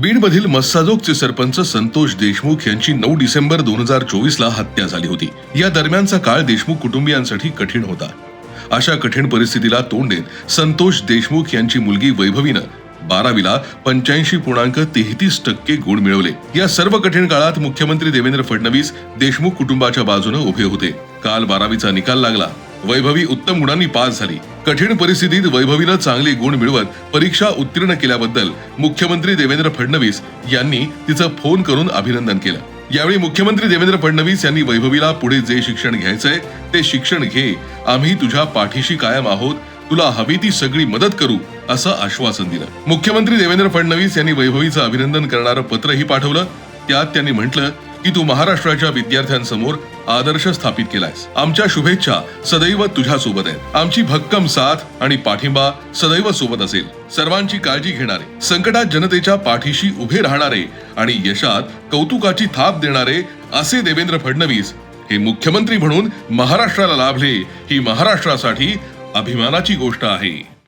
बीडमधील मस्साजोगचे सरपंच संतोष देशमुख यांची नऊ डिसेंबर दोन हजार चोवीसला हत्या झाली होती. या दरम्यानचा काळ देशमुख कुटुंबियांसाठी कठीण होता. अशा कठीण परिस्थितीला तोंड देत संतोष देशमुख यांची मुलगी वैभवीनं बारावीला पंच्याऐंशी पूर्णांक तेहतीस टक्के गुण मिळवले. या सर्व कठीण काळात मुख्यमंत्री देवेंद्र फडणवीस देशमुख कुटुंबाच्या बाजूने उभे होते. काल बारावीचा निकाल लागला. वैभवी उत्तम गुणांनी पास झाली. कठीण परिस्थितीत वैभवीनं चांगले गुण मिळवत परीक्षा उत्तीर्ण केल्याबद्दल मुख्यमंत्री देवेंद्र फडणवीस यांनी तिचं फोन करून अभिनंदन केलं. यावेळी मुख्यमंत्री देवेंद्र फडणवीस यांनी वैभवीला पुढे जे शिक्षण घ्यायचंय ते शिक्षण घे. आम्ही तुझ्या पाठीशी कायम आहोत. तुला हवी ती सगळी मदत करू असं आश्वासन दिलं. मुख्यमंत्री देवेंद्र फडणवीस यांनी वैभवीचं अभिनंदन करणारं पत्रही पाठवलं. त्यात त्यांनी म्हटलं की तू महाराष्ट्राच्या विद्यार्थ्यांसमोर आदर्श स्थापित केलायस. आमच्या शुभेच्छा सदैव तुझ्या सोबत आहेत. आमची भक्कम साथ आणि पाठिंबा सदैव सोबत असेल. सर्वांची काळजी घेणारे संकटात जनतेच्या पाठीशी उभे राहणारे आणि यशात कौतुकाची थाप देणारे असे देवेंद्र फडणवीस हे मुख्यमंत्री म्हणून महाराष्ट्राला लाभले ही महाराष्ट्रासाठी अभिमानाची गोष्ट आहे.